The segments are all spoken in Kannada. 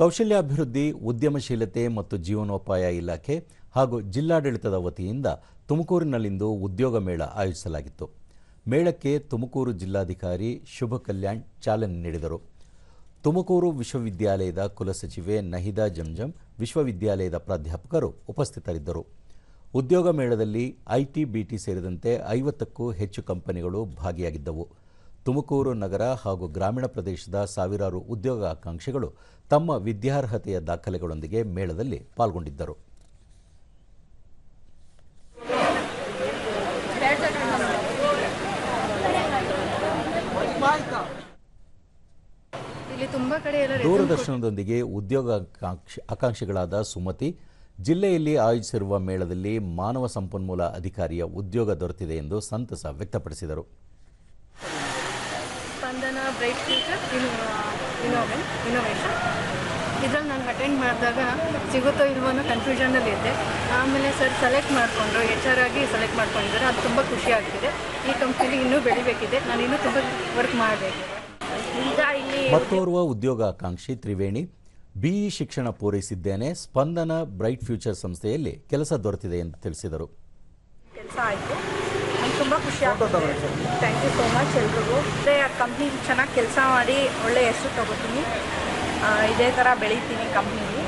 ಕೌಶಲ್ಯಾಭಿವೃದ್ಧಿ, ಉದ್ಯಮಶೀಲತೆ ಮತ್ತು ಜೀವನೋಪಾಯ ಇಲಾಖೆ ಹಾಗೂ ಜಿಲ್ಲಾಡಳಿತದ ವತಿಯಿಂದ ತುಮಕೂರಿನಲ್ಲಿಂದು ಉದ್ಯೋಗ ಮೇಳ ಆಯೋಜಿಸಲಾಗಿತ್ತು. ಮೇಳಕ್ಕೆ ತುಮಕೂರು ಜಿಲ್ಲಾಧಿಕಾರಿ ಶುಭ ಕಲ್ಯಾಣ್ ಚಾಲನೆ ನೀಡಿದರು. ತುಮಕೂರು ವಿಶ್ವವಿದ್ಯಾಲಯದ ಕುಲಸಚಿವೆ ನಹಿದಾ ಜಂಜಂ, ವಿಶ್ವವಿದ್ಯಾಲಯದ ಪ್ರಾಧ್ಯಾಪಕರು ಉಪಸ್ಥಿತರಿದ್ದರು. ಉದ್ಯೋಗ ಮೇಳದಲ್ಲಿ ಐಟಿ ಬಿಟಿ ಸೇರಿದಂತೆ ಐವತ್ತಕ್ಕೂ ಹೆಚ್ಚು ಕಂಪನಿಗಳು ಭಾಗಿಯಾಗಿದ್ದವು. ತುಮಕೂರು ನಗರ ಹಾಗೂ ಗ್ರಾಮೀಣ ಪ್ರದೇಶದ ಸಾವಿರಾರು ಉದ್ಯೋಗಾಕಾಂಕ್ಷಿಗಳು ತಮ್ಮ ವಿದ್ಯಾರ್ಹತೆಯ ದಾಖಲೆಗಳೊಂದಿಗೆ ಮೇಳದಲ್ಲಿ ಪಾಲ್ಗೊಂಡಿದ್ದರು. ದೂರದರ್ಶನದೊಂದಿಗೆ ಉದ್ಯೋಗ ಆಕಾಂಕ್ಷಿಗಳಾದ ಸುಮತಿ ಜಿಲ್ಲೆಯಲ್ಲಿ ಆಯೋಜಿಸಿರುವ ಮೇಳದಲ್ಲಿ ಮಾನವ ಸಂಪನ್ಮೂಲ ಅಧಿಕಾರಿಯ ಉದ್ಯೋಗ ದೊರೆತಿದೆ ಎಂದು ಸಂತಸ ವ್ಯಕ್ತಪಡಿಸಿದರು. ಸ್ಪಂದನ ಬ್ರೈಟ್ ಫ್ಯೂಚರ್ ಇನೋವೆ ಇನೋವೇಷನ್ ಇದ್ರಲ್ಲಿ ನಾನು ಅಟೆಂಡ್ ಮಾಡಿದಾಗ ಸಿಗುತ್ತೋ ಇಲ್ವೋ ಅನ್ನೋ ಕನ್ಫ್ಯೂಷನಲ್ಲಿ ಇದ್ದೆ. ಆಮೇಲೆ ಸರ್ ಸೆಲೆಕ್ಟ್ ಮಾಡಿಕೊಂಡ್ರು ಎಚ್ ಆರ್ ಆಗಿ ಸೆಲೆಕ್ಟ್ ಮಾಡ್ಕೊಂಡಿದ್ದಾರೆ. ಅದು ತುಂಬ ಖುಷಿ ಆಗ್ತಿದೆ. ಈ ಕಂಪ್ನಿಲಿ ಇನ್ನೂ ಬೆಳಿಬೇಕಿದೆ. ನಾನು ಇನ್ನೂ ತುಂಬ ವರ್ಕ್ ಮಾಡಬೇಕು. ಈಗ ಇಲ್ಲಿ ಮತ್ತೋರ್ವ ಉದ್ಯೋಗಾಕಾಂಕ್ಷಿ ತ್ರಿವೇಣಿ ಬಿಇ ಶಿಕ್ಷಣ ಪೂರೈಸಿದ್ದೇನೆ. ಸ್ಪಂದನ ಬ್ರೈಟ್ ಫ್ಯೂಚರ್ ಸಂಸ್ಥೆಯಲ್ಲಿ ಕೆಲಸ ದೊರೆತಿದೆ ಎಂದು ತಿಳಿಸಿದರು. ಕೆಲಸ ಆಯಿತು. ತುಂಬ ಖುಷಿ ಆಗ್ತದೆ. ಥ್ಯಾಂಕ್ ಯು ಸೋ ಮಚ್ ಎಲ್ರಿಗೂ. ಅದೇ ಆ ಕಂಪ್ನಿ ಚೆನ್ನಾಗಿ ಕೆಲಸ ಮಾಡಿ ಒಳ್ಳೆ ಹೆಸರು ತಗೋತೀನಿ. ಇದೇ ಥರ ಬೆಳಿತೀನಿ ಕಂಪ್ನಿಲಿ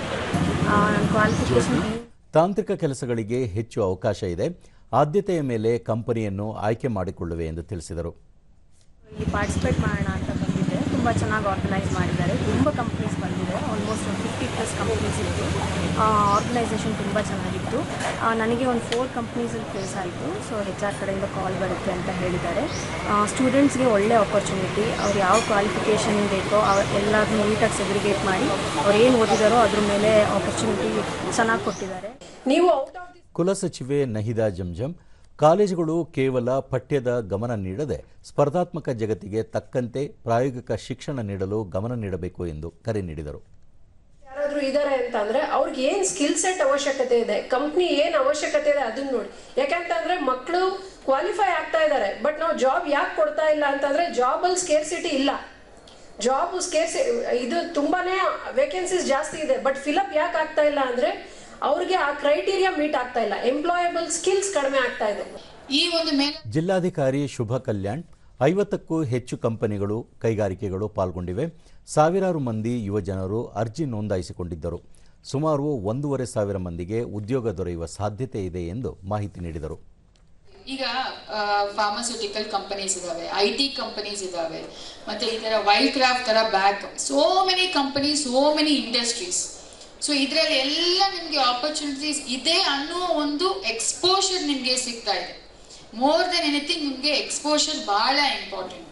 ಕ್ವಾಲಿಫಿಕೇಶನ್ ಕ್ವಾಲಿಫಿಕೇಷನ್ ತಾಂತ್ರಿಕ ಕೆಲಸಗಳಿಗೆ ಹೆಚ್ಚು ಅವಕಾಶ ಇದೆ. ಆದ್ಯತೆಯ ಮೇಲೆ ಕಂಪನಿಯನ್ನು ಆಯ್ಕೆ ಮಾಡಿಕೊಳ್ಳುವೆ ಎಂದು ತಿಳಿಸಿದರು. ಇಲ್ಲಿ ಪಾರ್ಟಿಸಿಪೇಟ್ ಮಾಡೋಣ ಅಂತ ತುಂಬ ಚೆನ್ನಾಗಿ ಆರ್ಗನೈಸ್ ಮಾಡಿದ್ದಾರೆ. ತುಂಬ ಕಂಪ್ನೀಸ್ ಬಂದಿದೆ. ಆಲ್ಮೋಸ್ಟ್ ಒಂದು ಫಿಫ್ಟಿ ಪ್ಲಸ್ ಕಂಪ್ನೀಸ್ ಇತ್ತು ಆರ್ಗನೈಸೇಷನ್ ತುಂಬ ಚೆನ್ನಾಗಿತ್ತು. ನನಗೆ ಒಂದು ಫೋರ್ ಕಂಪ್ನೀಸಲ್ಲಿ ಫೇಸ್ ಆಯಿತು. ಸೊ ಹೆಚ್ ಆರ್ ಕಡೆಯಿಂದ ಕಾಲ್ ಬರುತ್ತೆ ಅಂತ ಹೇಳಿದ್ದಾರೆ. ಸ್ಟೂಡೆಂಟ್ಸ್ಗೆ ಒಳ್ಳೆ ಆಪರ್ಚುನಿಟಿ ಅವ್ರು ಯಾವ ಕ್ವಾಲಿಫಿಕೇಷನ್ ಬೇಕೋ ಅವ್ರು ಎಲ್ಲರನ್ನೂ ನೀಟಾಗಿ ಸೆಗ್ರಿಗೇಟ್ ಮಾಡಿ ಅವ್ರು ಏನು ಓದಿದಾರೋ ಅದ್ರ ಮೇಲೆ ಆಪರ್ಚುನಿಟಿ ಚೆನ್ನಾಗಿ ಕೊಟ್ಟಿದ್ದಾರೆ. ನೀವು ಔಟ್ ಆಫ್ ಕುಲಸಚಿವೆ ನಹಿದಾ ಜಂಜಂ ಕಾಲೇಜುಗಳು ಕೇವಲ ಪಠ್ಯದ ಗಮನ ನೀಡದೆ ಸ್ಪರ್ಧಾತ್ಮಕ ಜಗತ್ತಿಗೆ ತಕ್ಕಂತೆ ಪ್ರಾಯೋಗಿಕ ಶಿಕ್ಷಣ ನೀಡಲು ಗಮನ ನೀಡಬೇಕು ಎಂದು ಕರೆ ನೀಡಿದರು. ಯಾರಾದರೂ ಇದಾರೆ ಅಂತಂದ್ರೆ ಅವ್ರಿಗೆ ಏನ್ ಸ್ಕಿಲ್ ಸೆಟ್ ಅವಶ್ಯಕತೆ ಇದೆ ಕಂಪ್ನಿ ಏನ್ ಅವಶ್ಯಕತೆ ಇದೆ ಅದನ್ನ ನೋಡಿ. ಯಾಕಂತಂದ್ರೆ ಮಕ್ಕಳು ಕ್ವಾಲಿಫೈ ಆಗ್ತಾ ಇದ್ದಾರೆ ಬಟ್ ನಾವು ಜಾಬ್ ಯಾಕೆ ಕೊಡ್ತಾ ಇಲ್ಲ ಅಂತಂದ್ರೆ ಜಾಬ್ ಅಲ್ಲಿ ಸ್ಕೇರ್ಸಿಟಿ ಇಲ್ಲ. ಜಾಬ್ ಸ್ಕೇರ್ಸಿ ಇದು ತುಂಬಾನೇ ವೇಕೆನ್ಸೀಸ್ ಜಾಸ್ತಿ ಇದೆ ಬಟ್ ಫಿಲಪ್ ಯಾಕೆ ಆಗ್ತಾ ಇಲ್ಲ ಅಂದ್ರೆ ಅವ್ರಿಗೆ ಆ ಕ್ರೈಟೀರಿಯಾ ಮೀಟ್ ಆಗ್ತಾ ಇಲ್ಲ. ಎಂಪ್ಲಾಯಬಲ್ ಸ್ಕಿಲ್ಸ್ ಕಡಿಮೆ ಆಗ್ತಾ ಇದೆ. ಈ ಒಂದು ಮೇಲೆ ಜಿಲ್ಲಾಧಿಕಾರಿ ಶುಭ ಕಲ್ಯಾಣ್ ಐವತ್ತಕ್ಕೂ ಹೆಚ್ಚು ಕಂಪನಿಗಳು ಕೈಗಾರಿಕೆಗಳು ಪಾಲ್ಗೊಂಡಿವೆ. ಸಾವಿರಾರು ಮಂದಿ ಯುವಜನರು ಅರ್ಜಿ ನೋಂದಾಯಿಸಿಕೊಂಡಿದ್ದರು. ಸುಮಾರು ಒಂದೂವರೆ ಸಾವಿರ ಮಂದಿಗೆ ಉದ್ಯೋಗ ದೊರೆಯುವ ಸಾಧ್ಯತೆ ಇದೆ ಎಂದು ಮಾಹಿತಿ ನೀಡಿದರು. ಈಗ ಫಾರ್ಮಾಸ್ಯೂಟಿಕಲ್ ಕಂಪನೀಸ್ ಇದಾವೆ ಐ ಟಿ ಕಂಪನೀಸ್ ಇದಾವೆ ಮತ್ತೆ ಈ ತರ ವೈಲ್ಡ್ ಕ್ರಾಫ್ಟ್ ತರ back so many companies so many industries so ಇದರಲ್ಲಿ ಎಲ್ಲ ನಿಮಗೆ ಆಪರ್ಚುನಿಟೀಸ್ ಇದೆ ಅನ್ನೋ ಒಂದು ಎಕ್ಸ್ಪೋಷರ್ ನಿಮಗೆ ಸಿಗ್ತಾ ಇದೆ. ಮೋರ್ ದೆನ್ ಎನಿಥಿಂಗ್ ನಿಮಗೆ ಎಕ್ಸ್ಪೋಷರ್ ಬಹಳ ಇಂಪಾರ್ಟೆಂಟ್